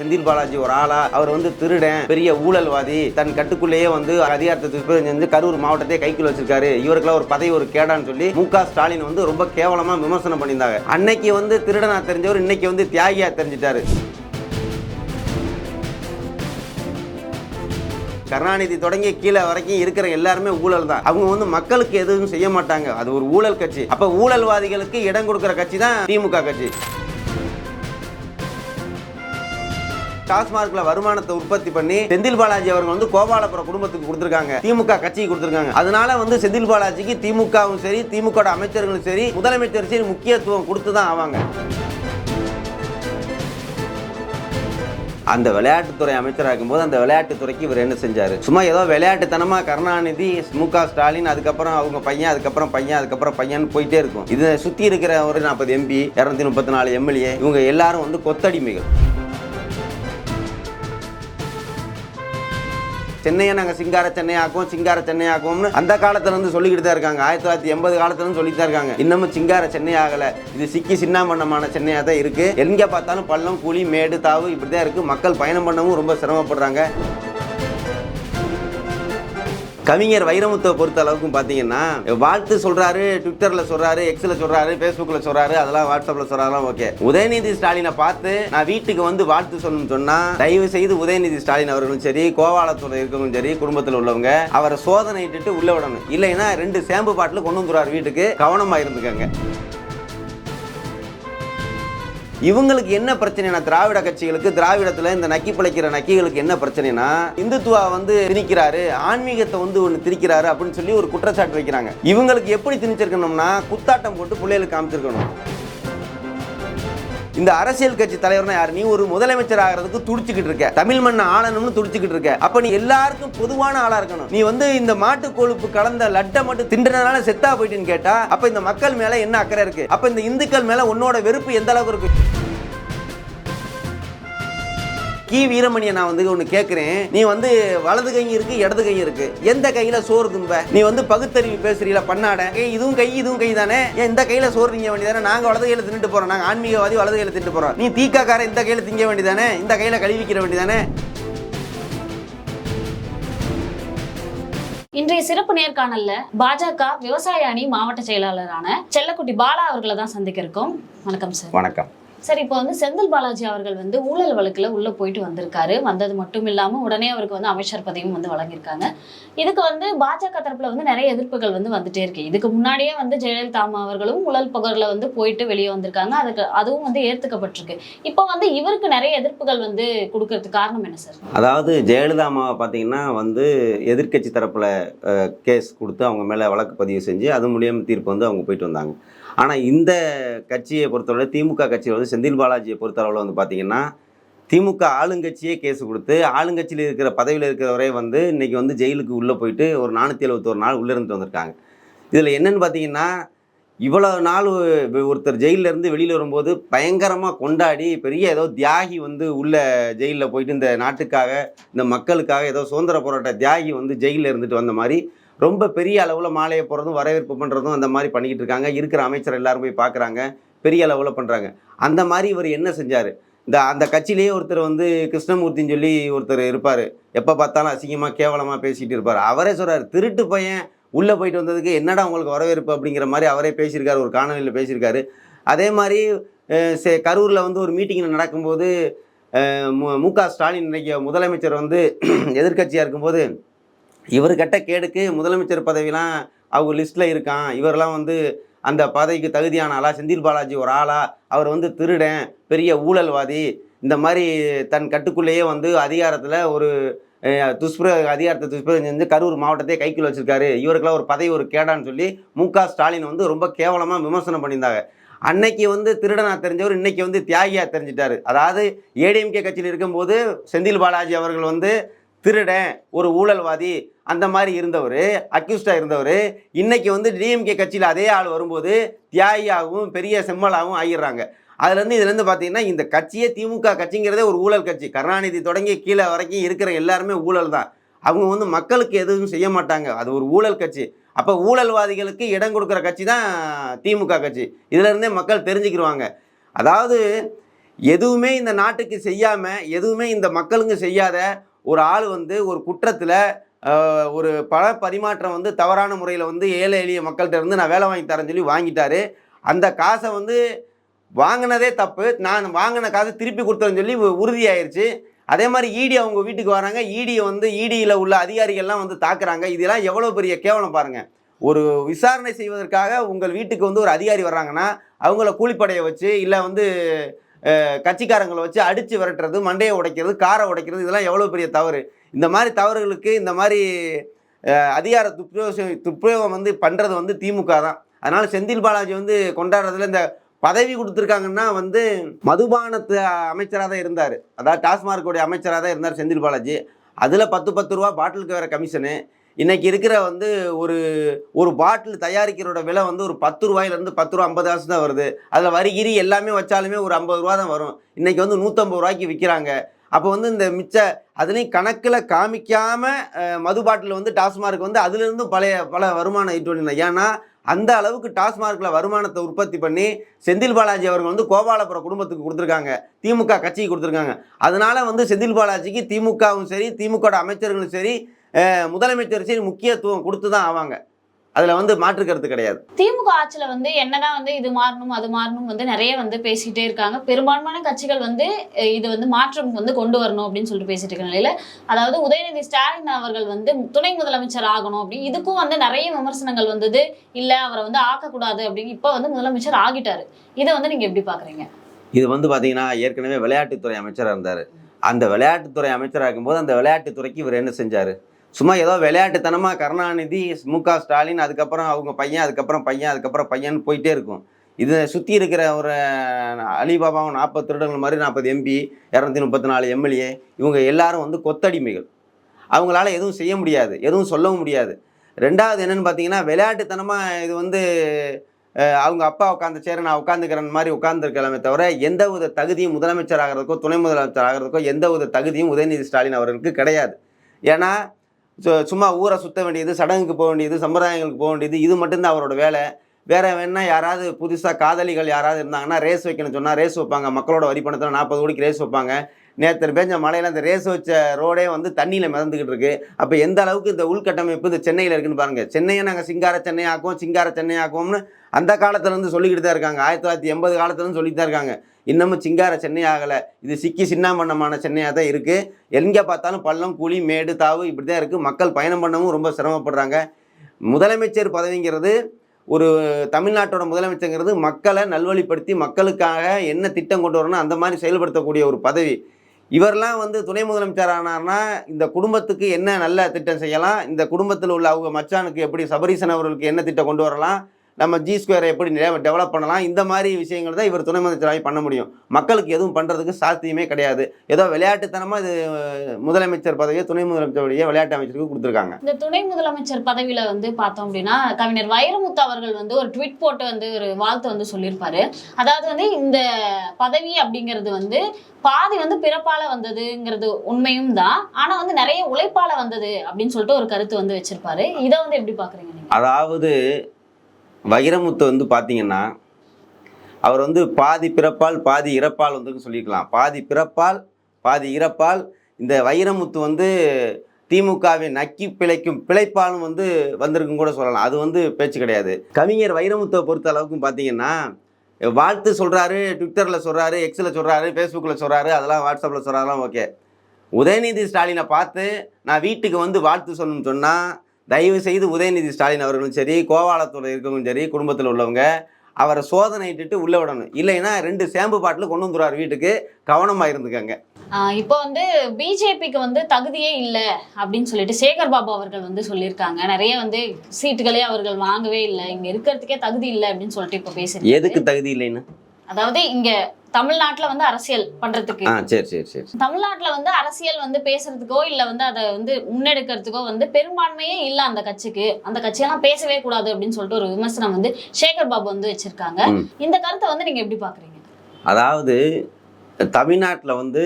செந்தில் பாலாஜி ஒரு ஆளா அவர் வந்து திருடன் பெரிய ஊழல்வாதி தன் கட்டுக்குள்ளேயே வந்து அதிகாரத்தை துஷ்பிரயோகம் செஞ்சு கரூர் மாவட்டத்தை கைக்குள்ள வச்சிருக்காரு. இவருக்கெல்லாம் ஒரு பதவி ஒரு கேடான்னு சொல்லி மு ஸ்டாலின் வந்து ரொம்ப கேவலமா விமர்சனம் பண்ணியிருந்தாங்க. அன்னைக்கு வந்து திருடனா தெரிஞ்சவர் இன்னைக்கு வந்து தியாகியா தெரிஞ்சிட்டாரு. கருணாநிதி தொடங்கி கீழே வரைக்கும் இருக்கிற எல்லாருமே ஊழல் தான். அவங்க வந்து மக்களுக்கு எதுவும் செய்ய மாட்டாங்க. அது ஒரு ஊழல் கட்சி. அப்ப ஊழல்வாதிகளுக்கு இடம் கொடுக்கிற கட்சி தான் திமுக கட்சி. டாஸ்மார்க்ல வருமானத்தை உற்பத்தி பண்ணி செந்தில் பாலாஜி அவர்கள் வந்து கோபாலபுரம் குடும்பத்துக்கு கொடுத்திருக்காங்க. திமுக கட்சிக்கு கொடுத்திருக்காங்க. அதனால வந்து செந்தில் பாலாஜிக்கு திமுகவும் சரி திமுக அமைச்சர்களும் சரி முதலமைச்சர் சரி முக்கியத்துவம் கொடுத்து தான் ஆவாங்க. அந்த விளையாட்டுத்துறை அமைச்சராக இருக்கும்போது அந்த விளையாட்டுத்துறைக்கு இவர் என்ன செஞ்சார்? சும்மா ஏதோ விளையாட்டுத்தனமா கருணாநிதி மு க ஸ்டாலின் அதுக்கப்புறம் அவங்க பையன் அதுக்கப்புறம் பையன் அதுக்கப்புறம் பையன் போயிட்டே இருக்கும். இதை சுற்றி இருக்கிற ஒரு நாற்பது எம்பி இரநூத்தி முப்பத்தி நாலு எம்எல்ஏ இவங்க எல்லாரும் வந்து கொத்தடிமைகள். சென்னையை நாங்கள் சிங்கார சென்னை ஆக்குவோம் சிங்கார சென்னை ஆக்குவோம்னு அந்த காலத்துலேருந்து சொல்லிக்கிட்டு தான் இருக்காங்க. ஆயிரத்தி தொள்ளாயிரத்தி எண்பது காலத்துலேருந்து சொல்லி சொல்லிட்டு தான் இருக்காங்க. இன்னமும் சிங்கார சென்னை ஆகலை இது சிக்கி சின்னாமண்ணமான சென்னையாக தான் இருக்குது எங்கே பார்த்தாலும் பள்ளம் குழி மேடு தாவு இப்படி தான் இருக்குது மக்கள் பயணம் பண்ணவும் ரொம்ப சிரமப்படுறாங்க. கவிஞர் வைரமுத்தை பொறுத்த அளவுக்கும் பார்த்தீங்கன்னா வாழ்த்து சொல்றாரு ட்விட்டர்ல சொல்றாரு எக்ஸ்ல சொல்றாரு ஃபேஸ்புக்கில் சொல்றாரு அதெல்லாம் வாட்ஸ்அப்ல சொல்றாரு ஓகே உதயநிதி ஸ்டாலினை பார்த்து நான் வீட்டுக்கு வந்து வாழ்த்து சொல்லணும்னு சொன்னா தயவு செய்து உதயநிதி ஸ்டாலின் அவர்களும் சரி கோவாலத்துறை இருக்கவங்களும் சரி குடும்பத்தில் உள்ளவங்க அவரை சோதனை இட்டுட்டு உள்ள விடணும். இல்லைன்னா ரெண்டு சேம்பு பாட்டில் கொண்டு வந்துருவார் வீட்டுக்கு. கவனமாக இருந்துக்கங்க. இவங்களுக்கு என்ன பிரச்சனைனா திராவிட கட்சிகளுக்கு திராவிடத்துல இந்த நக்கி பிழைக்கிற நக்கிகளுக்கு என்ன பிரச்சனைனா இந்துத்துவா வந்து திணிக்கிறாரு ஆன்மீகத்தை வந்து ஒன்று திணிக்கிறாரு அப்படின்னு சொல்லி ஒரு குற்றச்சாட்டு வைக்கிறாங்க. இவங்களுக்கு எப்படி திணிச்சிருக்கணும்னா குத்தாட்டம் போட்டு பிள்ளைகளுக்கு காமிச்சிருக்கணும். இந்த அரசியல் கட்சி தலைவர்னா யார்? நீ ஒரு முதலமைச்சர் ஆகிறதுக்கு துடிச்சுக்கிட்டு இருக்க. தமிழ் மண்ணை ஆளணும்னு துடிச்சுக்கிட்டு இருக்க. அப்ப நீ எல்லாருக்கும் பொதுவான ஆளா இருக்கணும். நீ வந்து இந்த மாட்டு கொழுப்பு கலந்த லட்டை மட்டும் தின்றனால செத்தா போயிட்டுன்னு கேட்டா அப்ப இந்த மக்கள் மேல என்ன அக்கறை இருக்கு? அப்ப இந்த இந்துக்கள் மேல உன்னோட வெறுப்பு எந்த அளவுக்கு இருக்கு? கி வீரமணியை நான் வந்து ஒன்று கேட்குறேன் நீ வந்து வலது கை இருக்கு இடது கை இருக்கு. எந்த கையில சோறு தும்ப? நீ வந்து பகுத்தறிவு பேசுறீல பண்ணாட? இதுவும் கை இதுவும் கை தானே ஏன் இந்த கையில சோறு திங்க வேண்டியதானே? நாங்க வலது கையில தின்னுட்டு போறோம். நாங்க ஆன்மீகவாதி வலது கையில தின்னுட்டு போறோம். நீ தீக்காக்கார இந்த கையில திங்க வேண்டியதானே? இந்த கையில கழுவிக்கிற வேண்டியதானே? இன்றைய சிறப்பு நேர்காணல்ல பாஜக விவசாய அணி மாவட்ட செயலாளரான செல்லக்குட்டி பாலா அவர்களை தான் சந்திக்க இருக்கோம். வணக்கம் சார். வணக்கம். சார் இப்போ வந்து செந்தில் பாலாஜி அவர்கள் வந்து ஊழல் வழக்கில் உள்ளே போயிட்டு வந்திருக்காரு. வந்தது மட்டும் இல்லாமல் உடனே அவருக்கு வந்து அமைச்சர் பதவியும் வந்து வழங்கியிருக்காங்க. இதுக்கு வந்து பாஜக தரப்பில் வந்து நிறைய எதிர்ப்புகள் வந்து வந்துட்டே இருக்கு. இதுக்கு முன்னாடியே வந்து ஜெயலலிதா அம்மா அவர்களும் ஊழல் புகரில் வந்து போயிட்டு வெளியே வந்திருக்காங்க. அதுக்கு அதுவும் வந்து ஏற்றுக்கப்பட்டிருக்கு இப்போ வந்து இவருக்கு நிறைய எதிர்ப்புகள் வந்து கொடுக்கறதுக்கு காரணம் என்ன சார்? அதாவது ஜெயலலிதா அம்மாவை பார்த்தீங்கன்னா வந்து எதிர்க்கட்சி தரப்பில் கேஸ் கொடுத்து அவங்க மேலே வழக்கு பதிவு செஞ்சு அது மூலியம் தீர்ப்பு வந்து அவங்க போயிட்டு வந்தாங்க. ஆனால் இந்த கட்சியை பொறுத்தவரை திமுக கட்சியில் வந்து செந்தில் பாலாஜியை பொறுத்தளவில் வந்து பார்த்தீங்கன்னா திமுக ஆளுங்கட்சியே கேஸ் கொடுத்து ஆளுங்கட்சியில் இருக்கிற பதவியில் இருக்கிறவரே வந்து இன்னைக்கு வந்து ஜெயிலுக்கு உள்ளே போயிட்டு ஒரு நானூற்றி எழுபத்தோரு நாள் உள்ளே இருந்துட்டு வந்திருக்காங்க. இதில் என்னென்னு பார்த்தீங்கன்னா இவ்வளோ நாள் ஒருத்தர் ஜெயிலிருந்து இருந்து வெளியில் வரும்போது பயங்கரமாக கொண்டாடி பெரிய ஏதோ தியாகி வந்து உள்ள ஜெயிலில் போயிட்டு இந்த நாட்டுக்காக இந்த மக்களுக்காக ஏதோ சுதந்திர போராட்ட தியாகி வந்து ஜெயிலில் இருந்துட்டு வந்த மாதிரி ரொம்ப பெரிய அளவில் மாலையை போடுறதும் வரவேற்பு பண்ணுறதும் அந்த மாதிரி பண்ணிக்கிட்டு இருக்காங்க. இருக்கிற அமைச்சர் எல்லாரும் போய் பார்க்குறாங்க பெரிய அளவில் பண்ணுறாங்க அந்த மாதிரி இவர் என்ன செஞ்சார்? இந்த அந்த கட்சியிலேயே ஒருத்தர் வந்து கிருஷ்ணமூர்த்தின்னு சொல்லி ஒருத்தர் இருப்பார். எப்போ பார்த்தாலும் அசிங்கமாக கேவலமாக பேசிகிட்டு இருப்பார். அவரே சொல்கிறார் திருட்டு பையன் உள்ளே போயிட்டு வந்ததுக்கு என்னடா உங்களுக்கு வரவேற்பு? அப்படிங்கிற மாதிரி அவரே பேசியிருக்காரு ஒரு காணொலியில் பேசியிருக்காரு. அதே மாதிரி சே கரூரில் வந்து ஒரு மீட்டிங்கில் நடக்கும்போது மு- க ஸ்டாலின் இன்னைக்கு முதலமைச்சர் வந்து எதிர்க்கட்சியாக இருக்கும்போது இவர்கிட்ட கேடுக்கு முதலமைச்சர் பதவிலாம் அவங்க லிஸ்ட்டில் இருக்கான். இவரெல்லாம் வந்து அந்த பதவிக்கு தகுதியான ஆளா செந்தில் பாலாஜி ஒரு ஆளா அவர் வந்து திருடன் பெரிய ஊழல்வாதி. இந்த மாதிரி தன் கட்டுக்குள்ளேயே வந்து அதிகாரத்தில் ஒரு துஷ்பிர அதிகாரத்தை துஷ்பிரயோகம் செஞ்சு கரூர் மாவட்டத்தை கைக்குள்ள வச்சிருக்காரு. இவருக்கெல்லாம் ஒரு பதவி ஒரு கேடான்னு சொல்லி மு க ஸ்டாலின் வந்து ரொம்ப கேவலமாக விமர்சனம் பண்ணியிருந்தாங்க. அன்னைக்கு வந்து திருடனா தெரிஞ்சவர் இன்னைக்கு வந்து தியாகியாக தெரிஞ்சிட்டாரு. அதாவது ஏடிஎம்கே கட்சியில் இருக்கும்போது செந்தில் பாலாஜி அவர்கள் வந்து திருடன் ஒரு ஊழல்வாதி அந்த மாதிரி இருந்தவர் அக்யூஸ்டாக இருந்தவர் இன்றைக்கி வந்து டிஎம்கே கட்சியில் அதே ஆள் வரும்போது தியாகியாகவும் பெரிய செம்மலாகவும் ஆகிடுறாங்க அதுலேருந்து இதுலேருந்து பார்த்தீங்கன்னா இந்த கட்சியே திமுக கட்சிங்கிறதே ஒரு ஊழல் கட்சி. கருணாநிதி தொடங்கி கீழே வரைக்கும் இருக்கிற எல்லாருமே ஊழல் தான். அவங்க வந்து மக்களுக்கு எதுவும் செய்ய மாட்டாங்க. அது ஒரு ஊழல் கட்சி. அப்போ ஊழல்வாதிகளுக்கு இடம் கொடுக்குற கட்சி தான் திமுக கட்சி. இதிலேருந்தே மக்கள் தெரிஞ்சுக்கிடுவாங்க அதாவது எதுவுமே இந்த நாட்டுக்கு செய்யாமல் எதுவுமே இந்த மக்களுங்க செய்யாத ஒரு ஆள் வந்து ஒரு குற்றத்தில் ஒரு பல பரிமாற்றம் வந்து தவறான முறையில் வந்து ஏழை எளிய மக்கள்கிட்ட இருந்து நான் வேலை வாங்கி தரேன்னு சொல்லி வாங்கிட்டாரு. அந்த காசை வந்து வாங்கினதே தப்பு. நான் வாங்கின காசை திருப்பி கொடுத்தேன்னு சொல்லி உறுதியாயிருச்சு. அதே மாதிரி இடி அவங்க வீட்டுக்கு வராங்க. இடியை வந்து இடியில் உள்ள அதிகாரிகள்லாம் வந்து தாக்குறாங்க. இதெல்லாம் எவ்வளோ பெரிய கேவலம் பாருங்கள் ஒரு விசாரணை செய்வதற்காக உங்கள் வீட்டுக்கு வந்து ஒரு அதிகாரி வர்றாங்கன்னா அவங்கள கூலிப்படையை வச்சு இல்லை வந்து கட்சிக்காரங்களை வச்சு அடித்து விரட்டுறது மண்டையை உடைக்கிறது காரை உடைக்கிறது இதெல்லாம் எவ்வளோ பெரிய தவறு? இந்த மாதிரி தவறுகளுக்கு இந்த மாதிரி அதிகார துப்பிரயோகம் துப்பிரயோகம் வந்து பண்ணுறது வந்து திமுக தான். அதனால் செந்தில் பாலாஜி வந்து கொண்டாடுறதுல இந்த பதவி கொடுத்துருக்காங்கன்னா வந்து மதுபானத்து அமைச்சராக தான் இருந்தார். அதாவது டாஸ்மார்க்குடைய அமைச்சராக தான் இருந்தார் செந்தில் பாலாஜி. அதில் பத்து பத்து ரூபா பாட்டிலுக்கு வேறு கமிஷனு. இன்றைக்கி இருக்கிற வந்து ஒரு ஒரு பாட்டில் தயாரிக்கிறோட விலை வந்து ஒரு பத்து ரூபாயிலேருந்து பத்து ரூபா ஐம்பது காசு தான் வருது. அதில் வரிகிரி எல்லாமே வச்சாலுமே ஒரு ஐம்பது ரூபா தான் வரும். இன்றைக்கி வந்து நூற்றம்பது ரூபாய்க்கு விற்கிறாங்க அப்போ வந்து இந்த மிச்ச அதுலேயும் கணக்கில் காமிக்காமல் மது பாட்டில் வந்து டாஸ்மார்க் வந்து அதுலேருந்து பழைய பல வருமானம் ஈட்டு பண்ணிருந்தாங்க ஏன்னா அந்த அளவுக்கு டாஸ்மார்க்கில் வருமானத்தை உற்பத்தி பண்ணி செந்தில் பாலாஜி அவர்கள் வந்து கோபாலபுரம் குடும்பத்துக்கு கொடுத்துருக்காங்க. திமுக கட்சிக்கு கொடுத்துருக்காங்க. அதனால வந்து செந்தில் பாலாஜிக்கு திமுகவும் சரி திமுக அமைச்சர்களும் சரி முதலமைச்சர் சரி முக்கியத்துவம் கொடுத்து தான் ஆவாங்க. அதில் வந்து மாற்று கருத்து கிடையாது. திமுக ஆட்சியில வந்து என்னதான் வந்து இது மாறணும் அது மாறணும் வந்து நிறைய வந்து பேசிட்டே இருக்காங்க. பெரும்பான்மையான கட்சிகள் வந்து இது வந்து மாற்றம் வந்து கொண்டு வரணும் அப்படின்னு சொல்லிட்டு பேசிட்டு இருக்க நிலையில அதாவது உதயநிதி ஸ்டாலின் அவர்கள் வந்து துணை முதலமைச்சர் ஆகணும் அப்படி இதுக்கும் வந்து நிறைய விமர்சனங்கள் வந்தது. இல்ல அவரை வந்து ஆக்கக்கூடாது அப்படின்னு இப்போ வந்து முதலமைச்சர் ஆகிட்டாரு. இதை வந்து நீங்க எப்படி பாக்குறீங்க? இது வந்து பார்த்தீங்கன்னா ஏற்கனவே விளையாட்டுத்துறை அமைச்சராக இருந்தார். அந்த விளையாட்டுத்துறை அமைச்சராக இருக்கும்போது அந்த விளையாட்டுத்துறைக்கு இவர் என்ன செஞ்சார்? சும்மா ஏதோ விளையாட்டுத்தனமாக கருணாநிதி மு க ஸ்டாலின் அதுக்கப்புறம் அவங்க பையன் அதுக்கப்புறம் பையன் அதுக்கப்புறம் பையன் போயிட்டே இருக்கும். இதை சுற்றி இருக்கிற ஒரு அலிபாபாவும் நாற்பது திருடங்கள் மாதிரி நாற்பது எம்பி இரநூத்தி முப்பத்தி நாலு எம்எல்ஏ இவங்க எல்லாரும் வந்து கொத்தடிமைகள். அவங்களால எதுவும் செய்ய முடியாது எதுவும் சொல்லவும் முடியாது. ரெண்டாவது என்னன்னு பார்த்தீங்கன்னா விளையாட்டுத்தனமாக இது வந்து அவங்க அப்பா உட்காந்து சேர நான் உட்காந்துக்கிறேன் மாதிரி உட்காந்துருக்கலாமே தவிர எந்த வித தகுதியும் முதலமைச்சர் ஆகிறதுக்கோ துணை முதலமைச்சர் ஆகிறதுக்கோ எந்த வித தகுதியும் உதயநிதி ஸ்டாலின் அவர்களுக்கு கிடையாது. ஏன்னா சும்மா ஊரை சுத்த வேண்டியது சடங்குக்கு போக வேண்டியது சம்பிரதாயங்களுக்கு போக வேண்டியது இது மட்டும்தான் அவரோட வேலை. வேற வேணா யாராவது புதுசாக காதலிகள் யாராவது இருந்தாங்கன்னா ரேஸ் வைக்கணும்னு சொன்னால் ரேஸ் வைப்பாங்க. மக்களோட வரி பணத்தில் நாற்பது கோடிக்கு ரேஸ் வைப்பாங்க. நேற்று பெஞ்ச மலையில் அந்த ரேஸ் வச்ச ரோடே வந்து தண்ணியில் மிதந்துக்கிட்டு இருக்கு. அப்போ எந்த அளவுக்கு இந்த உள்கட்டமைப்பு இந்த சென்னையில் இருக்குன்னு பாருங்கள் சென்னையை நாங்கள் சிங்கார சென்னை ஆக்குவோம் சிங்கார சென்னை ஆக்குவோம்னு அந்த காலத்துலேருந்து சொல்லிக்கிட்டு தான் இருக்காங்க. ஆயிரத்தி தொள்ளாயிரத்தி எண்பது காலத்துலேருந்து சொல்லிட்டு தான் இருக்காங்க. இன்னமும் சிங்கார சென்னை ஆகலை. இது சிக்கி சின்னாமண்ணமான சென்னையாக தான் இருக்குது எங்கே பார்த்தாலும் பள்ளம் குழி மேடு தாவு இப்படி தான் இருக்குது மக்கள் பயணம் பண்ணவும் ரொம்ப சிரமப்படுறாங்க. முதலமைச்சர் பதவிங்கிறது ஒரு தமிழ்நாட்டோட முதலமைச்சருங்கிறது மக்களை நல்வழிப்படுத்தி மக்களுக்காக என்ன திட்டம் கொண்டு வரணும் அந்த மாதிரி செயல்படுத்தக்கூடிய ஒரு பதவி. இவரெல்லாம் வந்து துணை முதலமைச்சர் ஆனார்னா இந்த குடும்பத்துக்கு என்ன நல்ல திட்டம் செய்யலாம்? இந்த குடும்பத்தில் உள்ள அவங்க மச்சானுக்கு எப்படி சபரீசன் அவர்களுக்கு என்ன திட்டம் கொண்டு வரலாம்? நம்ம ஜி ஸ்கொயரை எப்படி டெவலப் பண்ணலாம்? இந்த மாதிரி விஷயங்கள் தான் இவர் துணை முதலமைச்சராகி பண்ண முடியும். மக்களுக்கு எதுவும் பண்ணுறதுக்கு சாத்தியமே கிடையாது. ஏதோ விளையாட்டுத்தனமாக இது முதலமைச்சர் பதவியை துணை முதலமைச்சருடைய விளையாட்டு அமைச்சருக்கு கொடுத்துருக்காங்க. இந்த துணை முதலமைச்சர் பதவியில வந்து பார்த்தோம் அப்படின்னா கவிஞர் வைரமுத்து அவர்கள் வந்து ஒரு ட்வீட் போட்டு வந்து ஒரு வாழ்த்து வந்து சொல்லியிருப்பாரு. அதாவது வந்து இந்த பதவி அப்படிங்கிறது வந்து பாதி வந்து பிறப்பால வந்ததுங்கிறது உண்மையும் தான். ஆனா வந்து நிறைய உழைப்பால வந்தது அப்படின்னு சொல்லிட்டு ஒரு கருத்து வந்து வச்சிருப்பாரு. இதை வந்து எப்படி பாக்குறீங்க அதாவது வைரமுத்து வந்து பார்த்தீங்கன்னா அவர் வந்து பாதி பிறப்பால் பாதி இறப்பால் வந்து சொல்லியிருக்கலாம். பாதி பிறப்பால் பாதி இறப்பால். இந்த வைரமுத்து வந்து திமுகவை நக்கி பிழைக்கும் பிழைப்பாலும் வந்து வந்திருக்கும் கூட சொல்லலாம். அது வந்து பேச்சு கிடையாது. கவிஞர் வைரமுத்துவை பொறுத்த அளவுக்கும் பார்த்தீங்கன்னா வாழ்த்து சொல்கிறாரு ட்விட்டரில் சொல்கிறாரு எக்ஸில் சொல்கிறாரு ஃபேஸ்புக்கில் சொல்கிறாரு அதெல்லாம் வாட்ஸ்அப்பில் சொல்கிறாரெல்லாம் ஓகே உதயநிதி ஸ்டாலினை பார்த்து நான் வீட்டுக்கு வந்து வாழ்த்து சொல்லணும்னு சொன்னால் தயவு செய்து உதயநிதி ஸ்டாலின் அவர்களும் சரி கோவாலத்தோட இருக்கவங்களும் சரி குடும்பத்தில் உள்ளவங்க அவரை சோதனையிட்டுட்டு உள்ளே விடணும். இல்லைன்னா ரெண்டு சேம்பு பாட்டில் கொண்டு வந்துருவார் வீட்டுக்கு. கவனமாக இருந்துக்கங்க. இப்போ வந்து பிஜேபிக்கு வந்து தகுதியே இல்லை அப்படின்னு சொல்லிட்டு சேகர் பாபு அவர்கள் வந்து சொல்லியிருக்காங்க. நிறைய வந்து சீட்டுகளே அவர்கள் வாங்கவே இல்லை. இங்க இருக்கிறதுக்கே தகுதி இல்லை அப்படின்னு சொல்லிட்டு இப்போ பேசுறீங்க எதுக்கு தகுதி இல்லைன்னு? அதாவது இங்க தமிழ்நாட்டுல வந்து அரசியல் பண்றதுக்கு. சரி சரி சரி. தமிழ்நாட்டுல வந்து அரசியல் வந்து பேசுறதுக்கோ இல்ல வந்து அதை வந்து முன்னெடுக்கிறதுக்கோ வந்து பெரும்பான்மையே இல்ல அந்த கட்சிக்கு. அந்த கட்சியெல்லாம் பேசவே கூடாது அப்படின்னு சொல்லிட்டு ஒரு விமர்சனம் வந்து சேகர் பாபு வந்து வச்சிருக்காங்க. இந்த கருத்தை வந்து நீங்க எப்படி பாக்குறீங்க? அதாவது தமிழ்நாட்டில் வந்து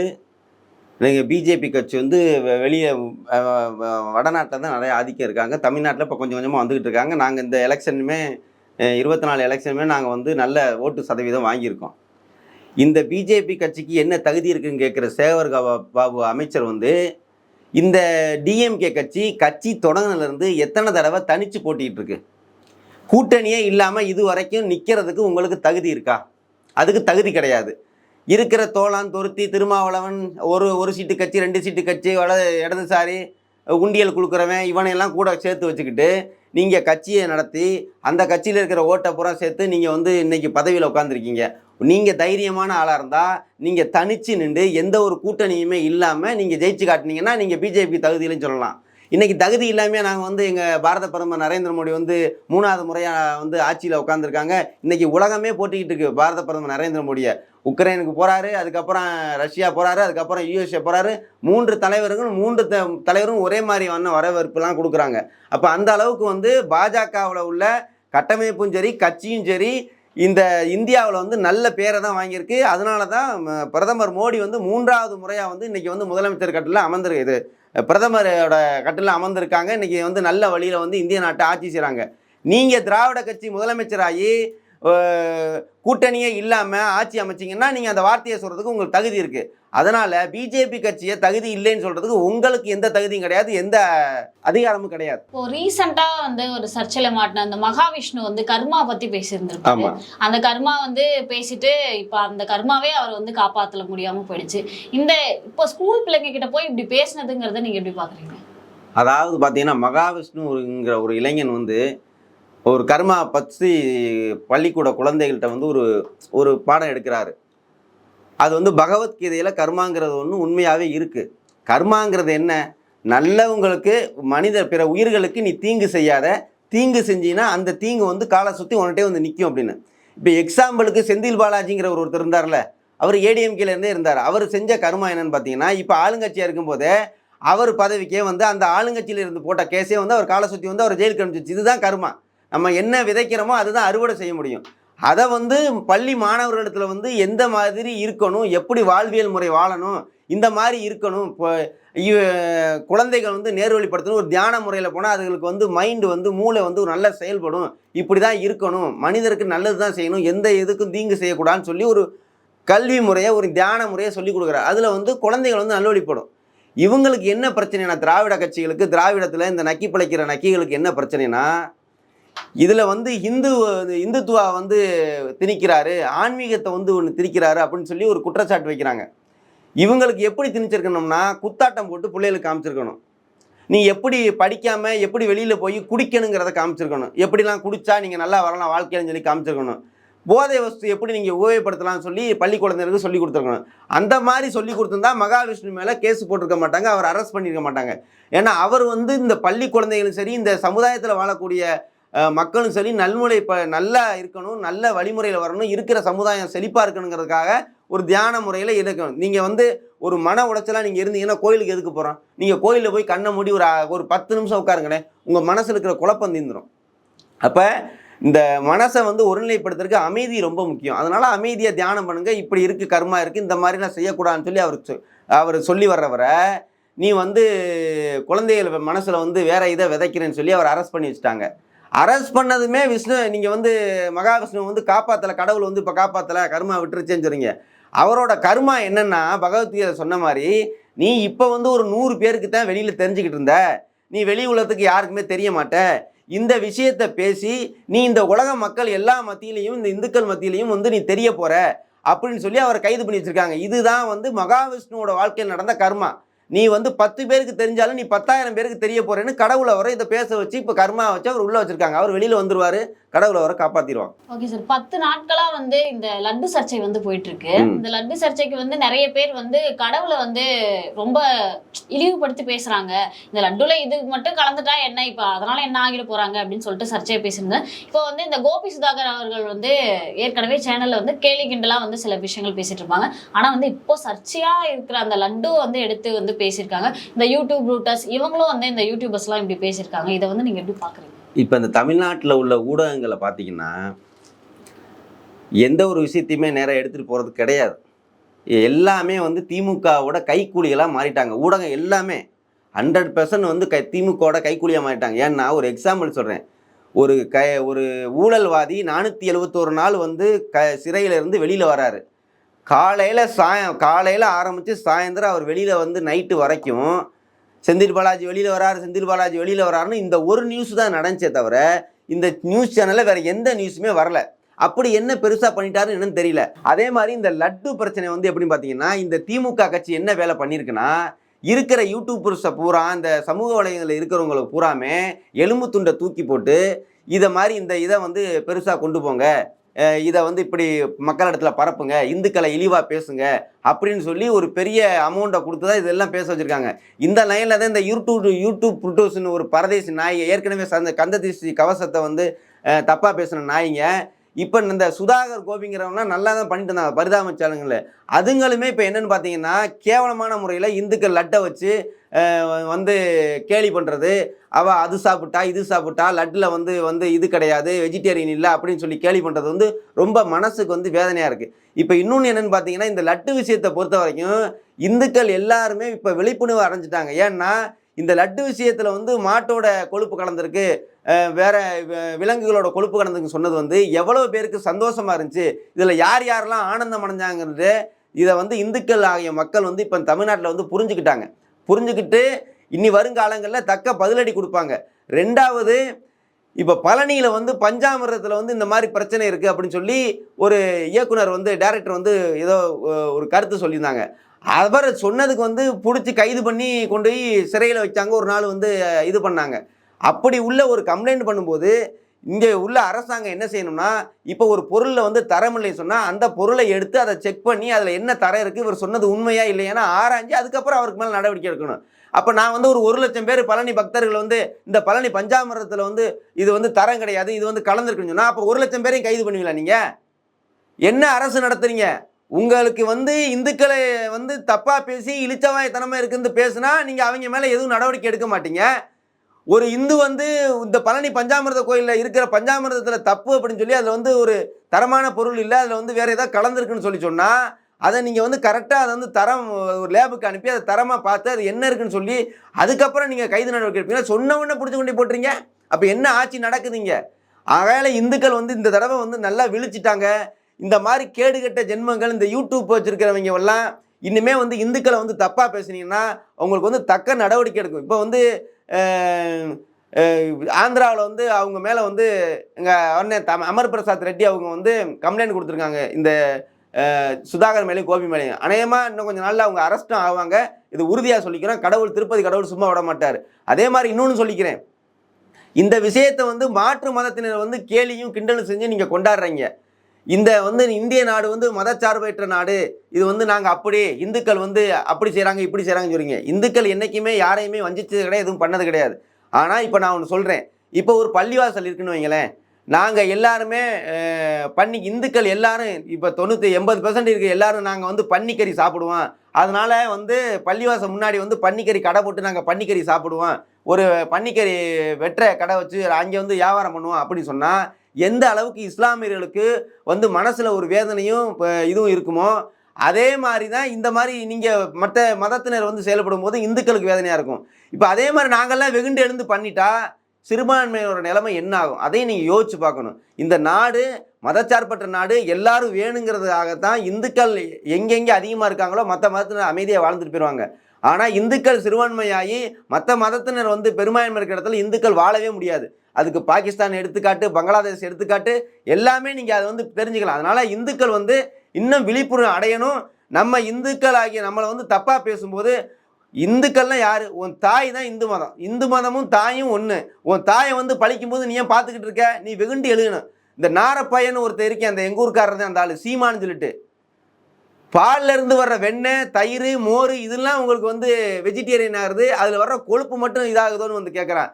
நீங்கள் பிஜேபி கட்சி வந்து வெளியே வடநாட்டில் தான் நிறைய ஆதிக்கம் இருக்காங்க. தமிழ்நாட்டில் இப்போ கொஞ்சம் கொஞ்சமாக வந்துக்கிட்டு இருக்காங்க. நாங்கள் இந்த எலெக்ஷனுமே இருபத்தி நாலு எலெக்ஷனுமே நாங்கள் வந்து நல்ல ஓட்டு சதவீதம் வாங்கியிருக்கோம். இந்த பிஜேபி கட்சிக்கு என்ன தகுதி இருக்குன்னு கேட்குற சேகர் பாபு அமைச்சர் வந்து இந்த டிஎம்கே கட்சி கட்சி தொடங்கினிலிருந்து எத்தனை தடவை தனித்து போட்டிகிட்டு இருக்கு? கூட்டணியே இல்லாமல் இது வரைக்கும் நிற்கிறதுக்கு உங்களுக்கு தகுதி இருக்கா? அதுக்கு தகுதி கிடையாது. இருக்கிற தோளான் தொருத்தி திருமாவளவன் ஒரு ஒரு சீட்டு கட்சி ரெண்டு சீட்டு கட்சி வள இடதுசாரி உண்டியல் கொடுக்குறவன் இவனையெல்லாம் கூட சேர்த்து வச்சுக்கிட்டு நீங்கள் கட்சியை நடத்தி அந்த கட்சியில் இருக்கிற ஓட்டை புறம் சேர்த்து நீங்கள் வந்து இன்றைக்கி பதவியில் உட்காந்துருக்கீங்க நீங்கள் தைரியமான ஆளாக இருந்தால் நீங்கள் தனிச்சு நின்று எந்த ஒரு கூட்டணியுமே இல்லாமல் நீங்கள் ஜெயிச்சு காட்டினீங்கன்னா நீங்கள் பிஜேபி தகுதியிலும் சொல்லலாம். இன்றைக்கி தகுதி இல்லாமல் நாங்கள் வந்து எங்கள் பாரத பிரதமர் நரேந்திர மோடி வந்து மூணாவது முறையாக வந்து ஆட்சியில் உட்காந்துருக்காங்க இன்றைக்கி உலகமே போட்டிக்கிட்டு இருக்கு பாரத பிரதமர் நரேந்திர மோடியை. உக்ரைனுக்கு போகிறாரு அதுக்கப்புறம் ரஷ்யா போகிறாரு அதுக்கப்புறம் யூஎஸ்ஏ போகிறாரு மூன்று தலைவர்களும் மூன்று த தலைவரும் ஒரே மாதிரி மாதிரியான வரவேற்புலாம் கொடுக்குறாங்க. அப்போ அந்த அளவுக்கு வந்து பாஜகவில் உள்ள கட்டமைப்பும் சரி கட்சியும் சரி இந்த இந்தியாவில் வந்து நல்ல பேரை தான் வாங்கியிருக்கு. அதனால தான் பிரதமர் மோடி வந்து மூன்றாவது முறையாக வந்து இன்றைக்கி வந்து முதலமைச்சர் கட்டில் அமர்ந்திருக்கு இது பிரதமரோட கட்டில் அமர்ந்திருக்காங்க. இன்றைக்கி வந்து நல்ல வழியில் வந்து இந்திய நாட்டை ஆட்சி செய்கிறாங்க நீங்கள் திராவிட கட்சி முதலமைச்சராகி கூட்டணியே இல்லாமல் ஆட்சி அமைச்சிங்கன்னா நீங்கள் அந்த வார்த்தையை சொல்கிறதுக்கு உங்களுக்கு தகுதி இருக்குது அதனால் பிஜேபி கட்சியை தகுதி இல்லைன்னு சொல்கிறதுக்கு உங்களுக்கு எந்த தகுதியும் கிடையாது எந்த அதிகாரமும் கிடையாது. இப்போ ரீசெண்டா வந்து ஒரு சர்ச்சையில மாட்டின அந்த மகாவிஷ்ணு வந்து கர்மா பத்தி பேசியிருந்திருப்பாரு. ஆமாம் அந்த கர்மா வந்து பேசிட்டு இப்ப அந்த கர்மாவே அவர் வந்து காப்பாத்தல முடியாம போயிடுச்சு. இந்த இப்போ ஸ்கூல் பிள்ளைங்க கிட்ட போய் இப்படி பேசினதுங்கிறத நீங்க எப்படி பாக்குறீங்க? அதாவது பார்த்தீங்கன்னா மகாவிஷ்ணுங்கிற ஒரு இளைஞன் வந்து ஒரு கர்மா பற்றி பள்ளிக்கூட குழந்தைகள்கிட்ட வந்து ஒரு ஒரு பாடம் எடுக்கிறாரு. அது வந்து பகவத்கீதையில் கர்மாங்கிறது ஒன்று உண்மையாகவே இருக்குது கர்மாங்கிறது என்ன? நல்லவங்களுக்கு மனித பிற உயிர்களுக்கு நீ தீங்கு செய்யாத தீங்கு செஞ்சீன்னா அந்த தீங்கு வந்து காலை சுற்றி உன்கிட்டே வந்து நிற்கும் அப்படின்னு. இப்போ எக்ஸாம்பிளுக்கு செந்தில் பாலாஜிங்கிற ஒரு ஒருத்தர் இருந்தார்ல அவர் ஏடிஎம்கேலேருந்தே இருந்தார். அவர் செஞ்ச கர்மா என்னன்னு பார்த்தீங்கன்னா இப்போ ஆளுங்கட்சியாக இருக்கும்போதே அவர் பதவிக்கே வந்து அந்த ஆளுங்கட்சியில் இருந்து போட்ட கேஸே வந்து அவர் காலை சுற்றி வந்து அவர் ஜெயிலுக்கு அனுப்பிச்சிச்சு இதுதான் கர்மா. நம்ம என்ன விதைக்கிறோமோ அதுதான் அறுவடை செய்ய முடியும். அதை வந்து பள்ளி மாணவர்களிடத்தில் வந்து எந்த மாதிரி இருக்கணும் எப்படி வாழ்வியல் முறை வாழணும் இந்த மாதிரி இருக்கணும் இப்போ குழந்தைகள் வந்து நேர்வழிப்படுத்தணும் ஒரு தியான முறையில் போனால் அதுகளுக்கு வந்து மைண்டு வந்து மூளை வந்து ஒரு நல்ல செயல்படும். இப்படி தான் இருக்கணும். மனிதருக்கு நல்லது தான் செய்யணும். எந்த இதுக்கும் தீங்கு செய்யக்கூடாதுன்னு சொல்லி ஒரு கல்வி முறையை ஒரு தியான முறையை சொல்லி கொடுக்குறாரு. அதில் வந்து குழந்தைகள் வந்து நல்வழிப்படும் இவங்களுக்கு என்ன பிரச்சனைனா திராவிட கட்சிகளுக்கு திராவிடத்தில் இந்த நக்கி பிழைக்கிற நக்கிகளுக்கு என்ன பிரச்சனைனா இதில் வந்து இந்து இந்துத்துவா வந்து திணிக்கிறாரு ஆன்மீகத்தை வந்து ஒன்று திணிக்கிறாரு அப்படின்னு சொல்லி ஒரு குற்றச்சாட்டு வைக்கிறாங்க. இவங்களுக்கு எப்படி திணிச்சிருக்கணும்னா குத்தாட்டம் போட்டு பிள்ளைகளுக்கு காமிச்சிருக்கணும். நீ எப்படி படிக்காம எப்படி வெளியில் போய் குடிக்கணுங்கிறத காமிச்சிருக்கணும். எப்படிலாம் குடித்தா நீங்கள் நல்லா வரலாம் வாழ்க்கையிலன்னு சொல்லி காமிச்சிருக்கணும். போதை வஸ்து எப்படி நீங்கள் உபயோகப்படுத்தலாம்னு சொல்லி பள்ளி குழந்தைகளுக்கு சொல்லி கொடுத்துருக்கணும். அந்த மாதிரி சொல்லி கொடுத்துருந்தா மகாவிஷ்ணு மேலே கேஸ் போட்டிருக்க மாட்டாங்க அவர் அரெஸ்ட் பண்ணியிருக்க மாட்டாங்க. ஏன்னா அவர் வந்து இந்த பள்ளி குழந்தைகளும் சரி இந்த சமுதாயத்தில் வாழக்கூடிய மக்களும் சரி நல்முறை ப நல்லா இருக்கணும் நல்ல வழிமுறையில் வரணும் இருக்கிற சமுதாயம் செழிப்பாக இருக்கணுங்கிறதுக்காக ஒரு தியான முறையில் இருக்கணும். நீங்கள் வந்து ஒரு மன உளைச்சலாக நீங்கள் இருந்தீங்கன்னா கோயிலுக்கு எதுக்கு போகிறோம் நீங்கள் கோயிலில் போய் கண்ணை மூடி ஒரு ஒரு பத்து நிமிஷம் உட்காருங்களேன் உங்கள் மனசில் இருக்கிற குழப்பம் தீந்துடும் அப்போ இந்த மனசை வந்து ஒருநிலைப்படுத்துறதுக்கு அமைதி ரொம்ப முக்கியம். அதனால் அமைதியாக தியானம் பண்ணுங்கள் இப்படி இருக்குது கர்மா இருக்குது இந்த மாதிரி நான் செய்யக்கூடாதுன்னு சொல்லி அவர் அவர் சொல்லி வர்றவரை நீ வந்து குழந்தைகள் மனசில் வந்து வேற இதை விதைக்கிறேன்னு சொல்லி அவர் அரெஸ்ட் பண்ணி வச்சுட்டாங்க. அரெஸ்ட் பண்ணதுமே விஷ்ணு நீங்கள் வந்து மகாவிஷ்ணு வந்து காப்பாற்றலை கடவுள் வந்து இப்போ காப்பாற்றலை கர்மா விட்டுருச்சேன்னு சொல்றீங்க அவரோட கர்மா என்னென்னா பகவத்கீதை சொன்ன மாதிரி நீ இப்போ வந்து ஒரு நூறு பேருக்கு தான் வெளியில் தெரிஞ்சுக்கிட்டு இருந்த. நீ வெளி உலகத்துக்கு யாருக்குமே தெரிய மாட்ட. இந்த விஷயத்தை பேசி நீ இந்த உலக மக்கள் எல்லா மத்தியிலையும் இந்த இந்துக்கள் மத்தியிலையும் வந்து நீ தெரிய போகிற அப்படின்னு சொல்லி அவரை கைது பண்ணி வச்சுருக்காங்க. இதுதான் வந்து மகாவிஷ்ணுவோட வாழ்க்கையில் நடந்த கர்மா. நீ வந்து பத்து பேருக்கு தெரிஞ்சாலும் நீ பத்தாயிரம் பேருக்கு தெரிய போறேன்னு கடவுளை வர இதை பேச வச்சு இப்போ கர்மா வச்சு அவர் உள்ள வச்சிருக்காங்க. அவர் வெளியில வந்துருவாரு. கடவுளை வர காப்பாத்திடுவாங்க. ஓகே சார் பத்து நாட்களா வந்து இந்த லட்டு சர்ச்சை வந்து போயிட்டு இருக்கு. இந்த லட்டு சர்ச்சைக்கு வந்து நிறைய பேர் வந்து கடவுளை வந்து ரொம்ப இழிவுபடுத்தி பேசுறாங்க. இந்த லட்டுல இது மட்டும் கலந்துட்டா என்ன? இப்ப அதனால என்ன ஆகிட போறாங்க அப்படின்னு சொல்லிட்டு சர்ச்சையை பேசியிருந்தேன். இப்போ வந்து இந்த கோபி சுதாகர் அவர்கள் வந்து ஏற்கனவே சேனல்ல வந்து கேலி கிண்டலா வந்து சில விஷயங்கள் பேசிட்டு இருப்பாங்க. ஆனா வந்து இப்போ சர்ச்சையா இருக்கிற அந்த லட்டு வந்து எடுத்து வந்து பேசியிருக்காங்க. இந்த யூடியூப் ரூட்டர்ஸ் இவங்களும் வந்து இந்த யூடியூபர்ஸ் எல்லாம் இப்படி பேசியிருக்காங்க. இதை வந்து நீங்க எப்படி பாக்குறீங்க? இப்போ இந்த தமிழ்நாட்டில் உள்ள ஊடகங்களை பார்த்தீங்கன்னா எந்த ஒரு விஷயத்தையுமே நேராக எடுத்துகிட்டு போகிறது கிடையாது. எல்லாமே வந்து திமுகவோட கைக்கூலிகளாக மாறிட்டாங்க. ஊடகம் எல்லாமே ஹண்ட்ரட் பர்சன்ட் வந்து கை திமுகவோட கைக்கூலியாக மாறிட்டாங்க. ஏன்னா ஒரு எக்ஸாம்பிள் சொல்கிறேன் ஒரு க ஒரு ஊழல்வாதி நானூற்றி எழுபத்தோரு நாள் வந்து க சிறையிலேருந்து வெளியில் வராரு. காலையில் சாயம் காலையில் ஆரம்பித்து சாயந்தரம் அவர் வெளியில் வந்து நைட்டு வரைக்கும் செந்தில் பாலாஜி வெளியில் வராரு செந்தில் பாலாஜி வெளியில் வராருன்னு இந்த ஒரு நியூஸ் தான் நடந்துச்சே தவிர இந்த நியூஸ் சேனலில் வேறு எந்த நியூஸுமே வரல. அப்படி என்ன பெருசாக பண்ணிட்டாருன்னு என்னன்னு தெரியல. அதே மாதிரி இந்த லட்டு பிரச்சனை வந்து எப்படின்னு பார்த்தீங்கன்னா இந்த திமுக கட்சி என்ன வேலை பண்ணியிருக்குன்னா இருக்கிற யூடியூபர்ஸை பூரா இந்த சமூக வலையங்களில் இருக்கிறவங்களை பூராமே எலும்பு துண்டை தூக்கி போட்டு இதை மாதிரி இந்த இதை வந்து பெருசாக கொண்டு போங்க. இதை வந்து இப்படி மக்களிடத்துல பரப்புங்க இந்துக்களை இழிவாக பேசுங்க அப்படின்னு சொல்லி ஒரு பெரிய அமௌண்ட்டை கொடுத்து தான் இதெல்லாம் பேச வச்சுருக்காங்க. இந்த லைனில் தான் இந்த யூடியூப் யூடியூப் புட்டோஸ்னு ஒரு பரதேசி நாய் ஏற்கனவே சந்த கந்ததீசி கவசத்தை வந்து தப்பாக பேசின நாய்ங்க இப்போ இந்த சுதாகர் கோபிங்கிறவங்களாம் நல்லா தான் பண்ணிட்டு இருந்தாங்க பரிதாப அதுங்களுமே இப்போ என்னன்னு பார்த்தீங்கன்னா கேவலமான முறையில் இந்துக்கள் லட்டை வச்சு வந்து கேலி பண்ணுறது அவள் அது சாப்பிட்டா இது சாப்பிட்டா லட்டில் வந்து வந்து இது கிடையாது வெஜிடேரியன் இல்லை அப்படின்னு சொல்லி கேள்வி பண்ணுறது வந்து ரொம்ப மனசுக்கு வந்து வேதனையாக இருக்குது இப்போ இன்னொன்று என்னென்னு பார்த்தீங்கன்னா இந்த லட்டு விஷயத்தை பொறுத்த வரைக்கும் இந்துக்கள் எல்லாருமே இப்போ விழிப்புணர்வு அடைஞ்சிட்டாங்க. ஏன்னா இந்த லட்டு விஷயத்தில் வந்து மாட்டோட கொழுப்பு கலந்துருக்கு. வேற விலங்குகளோட கொழுப்பு கலந்துருக்கு சொன்னது வந்து எவ்வளோ பேருக்கு சந்தோஷமாக இருந்துச்சு. இதில் யார் யாரெல்லாம் ஆனந்தம் அடைஞ்சாங்கிறது இதை வந்து இந்துக்கள் ஆகிய மக்கள் வந்து இப்போ தமிழ்நாட்டில் வந்து புரிஞ்சுக்கிட்டாங்க. புரிஞ்சுக்கிட்டு இனி வருங்காலங்களில் தக்க பதிலடி கொடுப்பாங்க. ரெண்டாவது இப்போ பழனியில் வந்து பஞ்சாமிரதத்தில் வந்து இந்த மாதிரி பிரச்சனை இருக்குது அப்படின்னு சொல்லி ஒரு இயக்குனர் வந்து டைரக்டர் வந்து ஏதோ ஒரு கருத்து சொல்லியிருந்தாங்க. அவர் சொன்னதுக்கு வந்து பிடிச்சி கைது பண்ணி கொண்டு போய் சிறையில் வச்சாங்க. ஒரு நாள் வந்து இது பண்ணாங்க. அப்படி உள்ள ஒரு கம்ப்ளைண்ட் பண்ணும்போது இங்கே உள்ள அரசாங்கம் என்ன செய்யணும்னா இப்போ ஒரு பொருளில் வந்து தரம் சொன்னால் அந்த பொருளை எடுத்து அதை செக் பண்ணி அதில் என்ன தரம் இருக்குது இவர் சொன்னது உண்மையா இல்லையானா ஆராய்ஞ்சு அதுக்கப்புறம் அவருக்கு மேலே நடவடிக்கை எடுக்கணும். அப்போ நான் வந்து ஒரு ஒரு லட்சம் பேர் பழனி பக்தர்கள் வந்து இந்த பழனி பஞ்சாமிரத்தில் வந்து இது வந்து தரம் கிடையாது இது வந்து கலந்துருக்குன்னு சொன்னால் அப்போ ஒரு லட்சம் பேரையும் கைது பண்ணுவீங்களா நீங்கள் என்ன அரசு நடத்துறீங்க? உங்களுக்கு வந்து இந்துக்களை வந்து தப்பாக பேசி இழிச்சவாயத்தனமாக இருக்குன்னு பேசுனா நீங்கள் அவங்க மேலே எதுவும் நடவடிக்கை எடுக்க மாட்டீங்க. ஒரு இந்து வந்து இந்த பழனி பஞ்சாமிர்த கோயிலில் இருக்கிற பஞ்சாமிர்தத்தில் தப்பு அப்படின்னு சொல்லி அதில் வந்து ஒரு தரமான பொருள் இல்லை அதில் வந்து வேறு ஏதாவது கலந்துருக்குன்னு சொல்லி சொன்னால் அதை நீங்கள் வந்து கரெக்டாக அதை வந்து தரம் ஒரு லேபுக்கு அனுப்பி அதை தரமாக பார்த்து அது என்ன இருக்குன்னு சொல்லி அதுக்கப்புறம் நீங்கள் கைது நடவடிக்கை எடுப்பீங்க. சொன்னவொன்னே பிடிச்சி கொண்டு போட்டுறீங்க? அப்போ என்ன ஆட்சி நடக்குதுங்க? ஆகையால இந்துக்கள் வந்து இந்த தடவை வந்து நல்லா விழிச்சிட்டாங்க. இந்த மாதிரி கேடுகட்ட ஜென்மங்கள் இந்த யூடியூப் வச்சுருக்கிறவங்க எல்லாம் இனிமே வந்து இந்துக்களை வந்து தப்பாக பேசுனீங்கன்னா உங்களுக்கு வந்து தக்க நடவடிக்கை எடுக்கும். இப்போ வந்து ஆந்திராவில் வந்து அவங்க மேலே வந்து எங்கள் அண்ணன் தம் அமர் பிரசாத் ரெட்டி அவங்க வந்து கம்ப்ளைண்ட் கொடுத்துருக்காங்க. இந்த சுதாகர் மேலேயும் கோபி மேலேயும். அநேகமாக இன்னும் கொஞ்சம் நாளில் அவங்க அரெஸ்ட்டும் ஆவாங்க. இது உறுதியாக சொல்லிக்கிறேன் கடவுள் திருப்பதி கடவுள் சும்மா விட மாட்டார். அதே மாதிரி இன்னொன்று சொல்லிக்கிறேன். இந்த விஷயத்தை வந்து மாற்று மதத்தினர் வந்து கேலியும் கிண்டலும் செஞ்சு நீங்கள் கொண்டாடுறீங்க. இந்த வந்து இந்திய நாடு வந்து மதச்சார்பற்ற நாடு. இது வந்து நாங்கள் அப்படி இந்துக்கள் வந்து அப்படி செய்கிறாங்க இப்படி செய்கிறாங்கன்னு சொல்றீங்க. இந்துக்கள் என்றைக்குமே யாரையுமே வஞ்சிச்சது கிடையாது எதுவும் பண்ணது கிடையாது. ஆனால் இப்போ நான் ஒன்று சொல்கிறேன் இப்போ ஒரு பள்ளிவாசல் இருக்குன்னு வைங்களேன். நாங்கள் எல்லாருமே பண்ணி இந்துக்கள் எல்லாரும் இப்போ தொண்ணூற்றி எண்பது பெர்சன்ட் இருக்குது எல்லாரும் நாங்கள் வந்து பன்னிக்கறி சாப்பிடுவோம். அதனால் வந்து பள்ளிவாசம் முன்னாடி வந்து பன்னிக்கறி கடை போட்டு நாங்கள் பன்னிக்கறி சாப்பிடுவோம். ஒரு பன்னிக்கறி வெட்டுற கடை வச்சு அங்கே வந்து வியாபாரம் பண்ணுவோம் அப்படின்னு சொன்னால் எந்த அளவுக்கு இஸ்லாமியர்களுக்கு வந்து மனசில் ஒரு வேதனையும் இப்போ இதுவும் இருக்குமோ அதே மாதிரி தான் இந்த மாதிரி நீங்கள் மற்ற மதத்தினர் வந்து செயல்படும் போது இந்துக்களுக்கு வேதனையாக இருக்கும். இப்போ அதே மாதிரி நாங்கள்லாம் வெகுண்டு எழுந்து பண்ணிட்டா சிறுபான்மையோட நிலைமை என்ன ஆகும்? அதையும் நீங்கள் யோசிச்சு பார்க்கணும். இந்த நாடு மதச்சார்பற்ற நாடு எல்லாரும் வேணுங்கிறதுக்காகத்தான் இந்துக்கள் எங்கெங்கே அதிகமாக இருக்காங்களோ மற்ற மதத்தினர் அமைதியாக வாழ்ந்துட்டு போயிடுவாங்க ஆனால் இந்துக்கள் சிறுபான்மையாகி மற்ற மதத்தினர் வந்து பெரும்பான்மை இருக்கிற இடத்துல இந்துக்கள் வாழவே முடியாது. அதுக்கு பாகிஸ்தான் எடுத்துக்காட்டு பங்களாதேஷ் எடுத்துக்காட்டு எல்லாமே நீங்கள் அதை வந்து தெரிஞ்சுக்கலாம். அதனால் இந்துக்கள் வந்து இன்னும் விழிப்புணர்வு அடையணும். நம்ம இந்துக்கள் ஆகிய நம்மளை வந்து தப்பாக பேசும்போது இந்துக்கள்லாம் யார்? உன் தாய் தான் இந்து மதம். இந்து மதமும் தாயும் ஒன்று உன் தாயை வந்து பழிக்கும்போது நீ ஏன் பார்த்துக்கிட்டு இருக்க? நீ வெகுண்டு எழுகணும். இந்த நாரப்பையன்னு ஒருத்தர் இருக்கேன் அந்த எங்கள் ஊர்க்காரர் தான் அந்த ஆள் சீமான்னு சொல்லிட்டு. பால்ல இருந்து வர்ற வெண்ணெய் தயிர் மோர் இதெல்லாம் உங்களுக்கு வந்து வெஜிடேரியன் ஆகுது. அதில் வர்ற கொழுப்பு மட்டும் இதாகுதோன்னு வந்து கேட்குறான்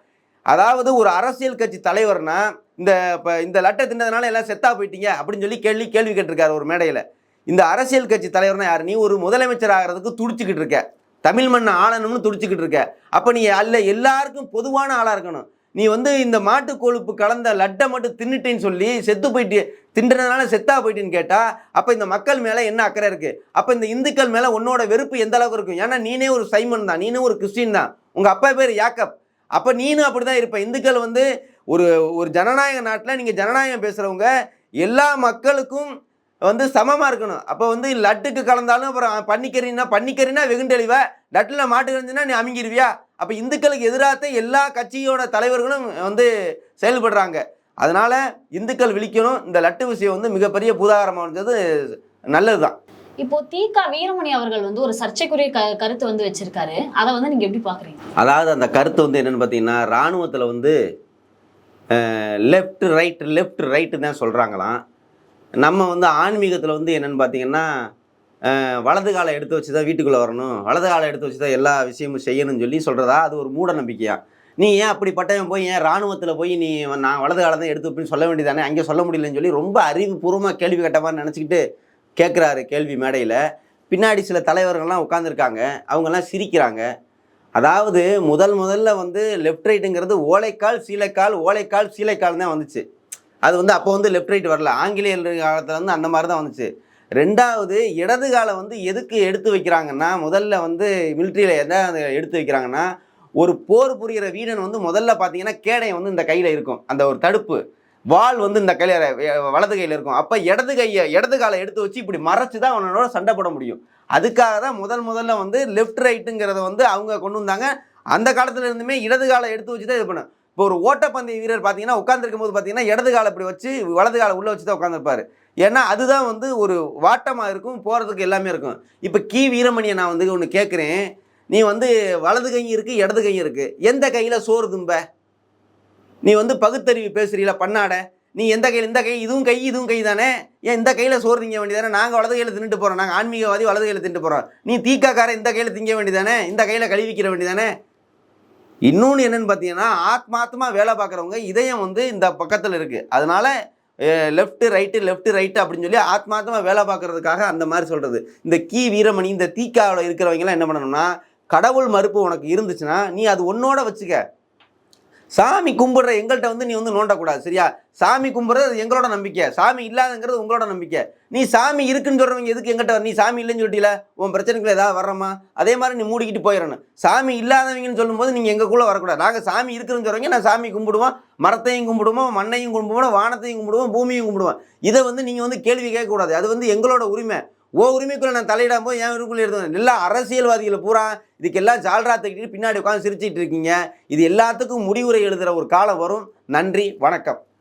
அதாவது ஒரு அரசியல் கட்சி தலைவர்னா இந்த இப்போ இந்த லட்டை தின்னதுனால எல்லாம் செத்தா போயிட்டீங்க அப்படின்னு சொல்லி கேள்வி கேள்வி கேட்டிருக்காரு ஒரு மேடையில். இந்த அரசியல் கட்சி தலைவர்னா யார்? நீ ஒரு முதலமைச்சர் ஆகிறதுக்கு துடிச்சுக்கிட்டு இருக்க. தமிழ் மண்ணை ஆளணும்னு துடிச்சுக்கிட்டு இருக்க. அப்போ நீ அல்ல எல்லாருக்கும் பொதுவான ஆளாக இருக்கணும். நீ வந்து இந்த மாட்டு கொழுப்பு கலந்த லட்டை மட்டும் தின்னுட்டேன்னு சொல்லி செத்து போயிட்டு தின்றதுனால செத்தா போயிட்டேன்னு கேட்டால் அப்போ இந்த மக்கள் மேலே என்ன அக்கறை இருக்குது அப்போ இந்த இந்துக்கள் மேலே உன்னோட வெறுப்பு எந்த அளவுக்கு இருக்கும்? ஏன்னா நீனே ஒரு சைமன் தான். நீனே ஒரு கிறிஸ்டின் தான். உங்கள் அப்பா பேர் யாக்கப். அப்போ நீனும் அப்படி தான் இருப்ப. இந்துக்கள் வந்து ஒரு ஒரு ஜனநாயக நாட்டில் நீங்கள் ஜனநாயகம் பேசுகிறவங்க எல்லா மக்களுக்கும் வந்து சமமாக இருக்கணும். அப்போ வந்து லட்டுக்கு கலந்தாலும் அப்புறம் பன்னிக்கறின்னா பன்னிக்கறினா வெகுண்டெளிவா லட்டில் மாட்டு கறிஞ்சுன்னா நீ அமைங்கிருவியா? அப்போ இந்துக்களுக்கு எதிராக எல்லா கட்சியோட தலைவர்களும் வந்து செயல்படுறாங்க. அதனால இந்துக்கள் விழிக்கணும். இந்த லட்டு விஷயம் வந்து மிகப்பெரிய பூதாகரமாக இருந்தது நல்லது தான் இப்போ தீகா வீரமணி அவர்கள் வந்து ஒரு சர்ச்சைக்குரிய க கருத்து வந்து வச்சிருக்காரு. அதை வந்து நீங்க எப்படி பாக்குறீங்க? அதாவது அந்த கருத்து வந்து என்னென்னு பார்த்தீங்கன்னா இராணுவத்தில் வந்து லெஃப்ட் ரைட் லெஃப்ட் ரைட்டு தான் சொல்கிறாங்களாம் நம்ம வந்து ஆன்மீகத்தில் வந்து என்னென்னு பார்த்தீங்கன்னா வலது காலை எடுத்து வச்சு தான் வீட்டுக்குள்ளே வரணும். வலது காலை எடுத்து வச்சு தான் எல்லா விஷயமும் செய்யணும்னு சொல்லி சொல்கிறதா அது ஒரு மூட நம்பிக்கையா? நீ ஏன் அப்படிப்பட்டவன் போய் ஏன் இராணுவத்தில் போய் நீ நான் வலது காலம் தான் எடுத்து வைப்பேன்னு சொல்ல வேண்டியதானே? அங்கே சொல்ல முடியலன்னு சொல்லி ரொம்ப அறிவுபூர்வமாக கேள்வி கட்டமான்னு நினச்சிக்கிட்டு கேட்குறாரு கேள்வி மேடையில். பின்னாடி சில தலைவர்கள்லாம் உட்காந்துருக்காங்க அவங்கெல்லாம் சிரிக்கிறாங்க. அதாவது முதல் முதல்ல வந்து லெஃப்ட் ரைட்டுங்கிறது ஓலைக்கால் சீலைக்கால் ஓலைக்கால் சீலைக்கால் தான் வந்துச்சு. அது வந்து அப்போ வந்து லெஃப்ட் ரைட் வரல. ஆங்கிலேயர் காலத்தில் வந்து அந்த மாதிரி தான் வந்துச்சு. ரெண்டாவது இடது காலை வந்து எதுக்கு எடுத்து வைக்கிறாங்கன்னா முதல்ல வந்து மிலிட்ரியில் எதை எடுத்து வைக்கிறாங்கன்னா ஒரு போர் புரிகிற வீரன் வந்து முதல்ல பார்த்தீங்கன்னா கேடையை வந்து இந்த கையில் இருக்கும். அந்த ஒரு தடுப்பு. வாள் வந்து இந்த கையில் வலது கையில் இருக்கும். அப்போ இடது கையை இடது காலை எடுத்து வச்சு இப்படி மறைச்சு தான் அவனோட சண்டை போட முடியும். அதுக்காக தான் முதல் முதல்ல வந்து லெஃப்ட் ரைட்டுங்கிறத வந்து அவங்க கொண்டு வந்தாங்க. அந்த காலத்துல இருந்துமே இடது காலை எடுத்து வச்சு தான் இது பண்ண இப்போ ஒரு ஓட்டப்பந்தய வீரர் பார்த்தீங்கன்னா உட்காந்துருக்கும் போது பார்த்தீங்கன்னா இடது காலை இப்படி வச்சு வலது காலை உள்ளே வச்சு தான் உட்காந்துருப்பாரு ஏன்னா அதுதான் வந்து ஒரு வாட்டமாக இருக்கும் போகிறதுக்கு எல்லாமே இருக்கும். இப்போ கி. வீரமணியை நான் வந்து ஒன்று கேட்குறேன் நீ வந்து வலது கை இருக்குது இடது கை இருக்குது எந்த கையில் சோறு தும்ப? நீ வந்து பகுத்தறிவு பேசுகிறீங்களா பண்ணாட? நீ எந்த கையில் இந்த கை இதுவும் கை இதுவும் கை தானே? ஏன் இந்த கையில் சோறு திங்க வேண்டியதானே நாங்கள் வலது கையில் தின்னுட்டு போகிறோம் நாங்கள் ஆன்மீகவாதி வலது கையில் தின்னுட்டு போகிறோம் நீ தீக்காக்கார இந்த கையில் திங்க வேண்டியதானே இந்த கையில் கழுவிக்கிற வேண்டியதானே இன்னொன்று என்னென்னு பார்த்தீங்கன்னா ஆத்மாத்மா வேலை பார்க்குறவங்க இதயம் வந்து இந்த பக்கத்தில் இருக்குது அதனால் லெஃப்ட்டு ரைட்டு லெஃப்ட்டு ரைட்டு அப்படின்னு சொல்லி ஆத்மாத்மா வேலை பார்க்கறதுக்காக அந்த மாதிரி சொல்கிறது இந்த கீ வீரமணி இந்த தீக்காவில் இருக்கிறவங்கலாம் என்ன பண்ணணும்னா கடவுள் மறுப்பு உனக்கு இருந்துச்சுன்னா நீ அது உன்னோட வச்சுக்க. சாமி கும்பிடுற எங்கள்கிட்ட வந்து நீ வந்து நோண்டக்கூடாது சரியா? சாமி கும்பிட்றது அது எங்களோட நம்பிக்கை. சாமி இல்லாதங்கிறது உங்களோட நம்பிக்கை. நீ சாமி இருக்குன்னு சொல்கிறவங்க எதுக்கு எங்கிட்ட வர? நீ சாமி இல்லைன்னு சொல்லிட்டீல? உன் பிரச்சனைக்குள்ள ஏதாவது வர்றோமா? அதே மாதிரி நீ மூடிக்கிட்டு போயிடணும். சாமி இல்லாதவங்கன்னு சொல்லும்போது நீங்கள் எங்களுக்குள்ளே வரக்கூடாது. நாங்கள் சாமி இருக்குன்னு சொல்கிறவங்க நான் சாமி கும்பிடுவோம் மரத்தையும் கும்பிடுவோம் மண்ணையும் கும்பிடுவோம் வானத்தையும் கும்பிடுவோம் பூமியும் கும்பிடுவோம். இதை வந்து நீங்கள் வந்து கேள்வி கேட்கக்கூடாது. அது வந்து எங்களோட உரிமை. ஓ உரிமைக்குள்ள நான் தலையிடாம போய் என் உரிமைக்குள்ள எடுத்து எல்லா அரசியல்வாதிகளை பூரா இதுக்கெல்லாம் ஜால்ரா தக்கிட்டு பின்னாடி உட்காந்து சிரிச்சிட்டு இருக்கீங்க. இது எல்லாத்துக்கும் முடிவுரை எழுதுகிற ஒரு காலம் வரும். நன்றி வணக்கம்.